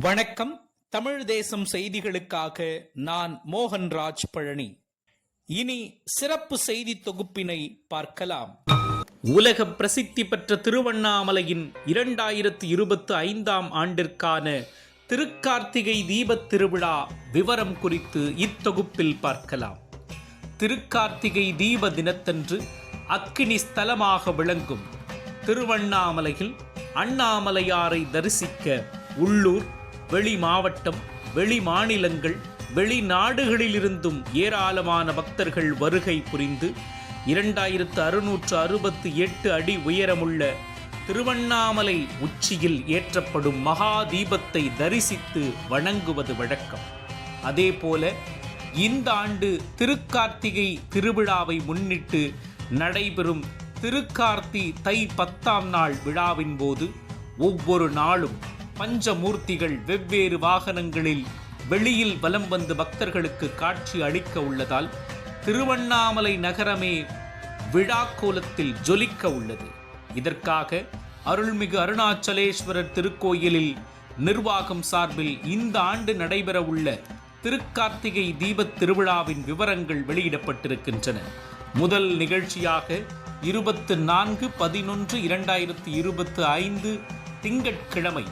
வணக்கம். தமிழ் தேசம் செய்திகளுக்காக நான் மோகன்ராஜ் பழனி இனி சிறப்பு செய்தி தொகுப்பினை பார்க்கலாம். உலக பிரசித்தி பெற்ற திருவண்ணாமலையின் இரண்டாயிரத்து இருபத்து ஐந்தாம் ஆண்டிற்கான திருக்கார்த்திகை தீபத் திருவிழா விவரம் குறித்து இத்தொகுப்பில் பார்க்கலாம். திருக்கார்த்திகை தீப தினத்தன்று அக்கினி ஸ்தலமாக விளங்கும் திருவண்ணாமலையில் அண்ணாமலையாரை தரிசிக்க உள்ளூர் வெளி மாவட்டம் வெளி மாநிலங்கள் வெளிநாடுகளிலிருந்தும் ஏராளமான பக்தர்கள் வருகை புரிந்து இரண்டாயிரத்து அறுநூற்று அறுபத்து எட்டு அடி உயரமுள்ள திருவண்ணாமலை உச்சியில் ஏற்றப்படும் மகா தீபத்தை தரிசித்து வணங்குவது வழக்கம். அதேபோல இந்த ஆண்டு திருக்கார்த்திகை திருவிழாவை முன்னிட்டு நடைபெறும் திருக்கார்த்தி தை பத்தாம் நாள் விழாவின் போது ஒவ்வொரு நாளும் பஞ்சமூர்த்திகள் வெவ்வேறு வாகனங்களில் வெளியில் வலம் வந்து பக்தர்களுக்கு காட்சி அளிக்க உள்ளதால் திருவண்ணாமலை நகரமே விழாக்கோலத்தில் ஜொலிக்க உள்ளது. இதற்காக அருள்மிகு அருணாச்சலேஸ்வரர் திருக்கோயிலில் நிர்வாகம் சார்பில் இந்த ஆண்டு நடைபெறவுள்ள திருக்கார்த்திகை தீபத் திருவிழாவின் விவரங்கள் வெளியிடப்பட்டிருக்கின்றன. முதல் நிகழ்ச்சியாக இருபத்து நான்கு பதினொன்று இரண்டாயிரத்து இருபத்து ஐந்து திங்கட்கிழமை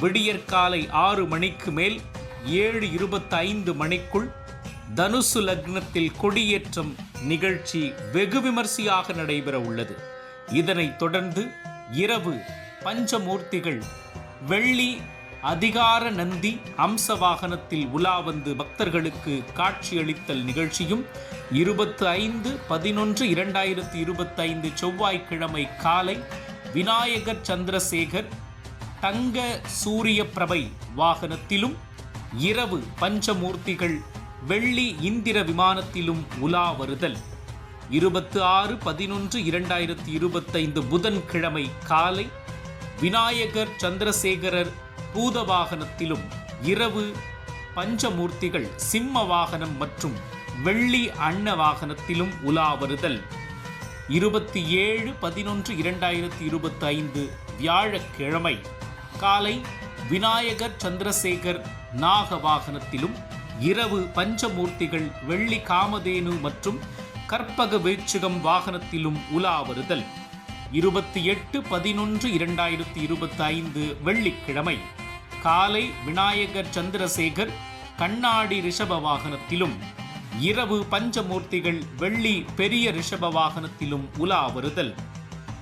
விடியற்காலை ஆறு மணிக்கு மேல் ஏழு இருபத்தைந்து மணிக்குள் தனுசு லக்னத்தில் கொடியேற்றம் நிகழ்ச்சி வெகு விமர்சையாக நடைபெற உள்ளது. இதனைத் தொடர்ந்து இரவு பஞ்சமூர்த்திகள் வெள்ளி அதிகார நந்தி அம்ச வாகனத்தில் உலா வந்து பக்தர்களுக்கு காட்சியளித்தல் நிகழ்ச்சியும் இருபத்து ஐந்து பதினொன்று இரண்டாயிரத்தி இருபத்தைந்து செவ்வாய்க்கிழமை காலை விநாயகர் சந்திரசேகர் தங்க சூரிய பிரபை வாகனத்திலும் இரவு பஞ்சமூர்த்திகள் வெள்ளி இந்திர விமானத்திலும் உலா வருதல். இருபத்து ஆறு பதினொன்று இரண்டாயிரத்தி இருபத்தைந்து புதன்கிழமை காலை விநாயகர் சந்திரசேகரர் பூத வாகனத்திலும் இரவு பஞ்சமூர்த்திகள் சிம்ம வாகனம் மற்றும் வெள்ளி அன்ன வாகனத்திலும் உலா வருதல். இருபத்தி ஏழு பதினொன்று இரண்டாயிரத்தி இருபத்தைந்து வியாழக்கிழமை காலை விநாயகர் சந்திரசேகர் நாக வாகனத்திலும் இரவு பஞ்சமூர்த்திகள் வெள்ளி காமதேனு மற்றும் கற்பக விருட்சிகம் வாகனத்திலும் உலா வருதல் இருபத்தி எட்டு பதினொன்று இரண்டாயிரத்தி இருபத்தி ஐந்து வெள்ளிக்கிழமை. காலை விநாயகர் சந்திரசேகர் கண்ணாடி ரிஷப வாகனத்திலும். இரவு பஞ்சமூர்த்திகள் வெள்ளி பெரிய ரிஷப வாகனத்திலும் உலா வருதல்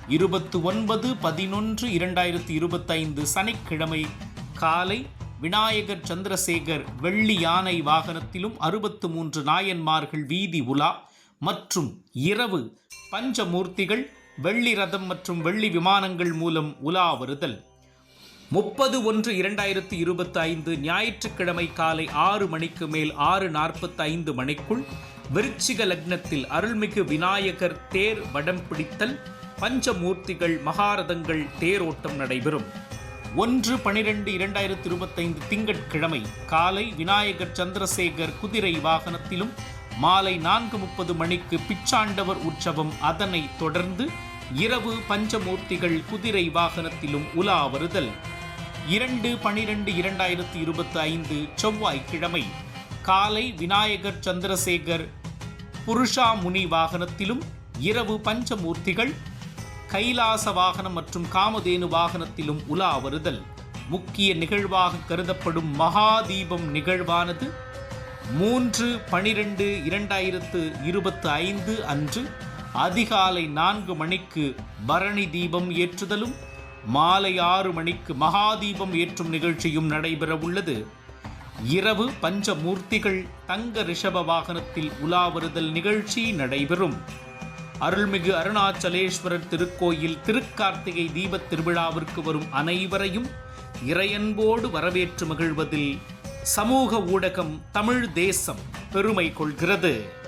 இருபத்து ஒன்பது பதினொன்று இரண்டாயிரத்தி இருபத்தைந்து சனிக்கிழமை காலை விநாயகர் சந்திரசேகர் வெள்ளி யானை வாகனத்திலும் அறுபத்து மூன்று நாயன்மார்கள் வீதி உலா மற்றும் இரவு பஞ்சமூர்த்திகள் வெள்ளி ரதம் மற்றும் வெள்ளி விமானங்கள் மூலம் உலா வருதல். முப்பது ஒன்று இரண்டாயிரத்தி இருபத்தி ஐந்து ஞாயிற்றுக்கிழமை காலை ஆறு மணிக்கு மேல் ஆறு நாற்பத்தைந்து மணிக்குள் விருச்சிக லக்னத்தில் அருள்மிகு விநாயகர் தேர் வடம் பிடித்தல். பஞ்சமூர்த்திகள் மகாரதங்கள் தேரோட்டம் நடைபெறும். ஒன்று பனிரெண்டு இரண்டாயிரத்தி இருபத்தைந்து திங்கட்கிழமை காலை விநாயகர் சந்திரசேகர் குதிரை வாகனத்திலும் மாலை நான்கு முப்பது மணிக்கு பிச்சாண்டவர் உற்சவம் அதனைத் தொடர்ந்து இரவு பஞ்சமூர்த்திகள் குதிரை வாகனத்திலும் உலா வருதல். இரண்டு பனிரெண்டு இரண்டாயிரத்தி இருபத்தி ஐந்து செவ்வாய்க்கிழமை காலை விநாயகர் சந்திரசேகர் புருஷா முனி வாகனத்திலும் இரவு பஞ்சமூர்த்திகள் கைலாச வாகனம் மற்றும் காமதேனு வாகனத்திலும் உலா வருதல். முக்கிய நிகழ்வாக கருதப்படும் மகாதீபம் நிகழ்வானது மூன்று பனிரெண்டு இரண்டாயிரத்து இருபத்து ஐந்து அன்று அதிகாலை நான்கு மணிக்கு பரணி தீபம் ஏற்றுதலும் மாலை ஆறு மணிக்கு மகாதீபம் ஏற்றும் நிகழ்ச்சியும் நடைபெறவுள்ளது இரவு பஞ்சமூர்த்திகள் தங்க ரிஷப வாகனத்தில் உலாவருதல் நிகழ்ச்சி நடைபெறும். அருள்மிகு அருணாச்சலேஸ்வரர் திருக்கோயில் திருக்கார்த்திகை தீபத் திருவிழாவிற்கு வரும் அனைவரையும் இறையன்போடு வரவேற்று மகிழ்வதில் சமூக ஊடகம் தமிழ் தேசம் பெருமை கொள்கிறது.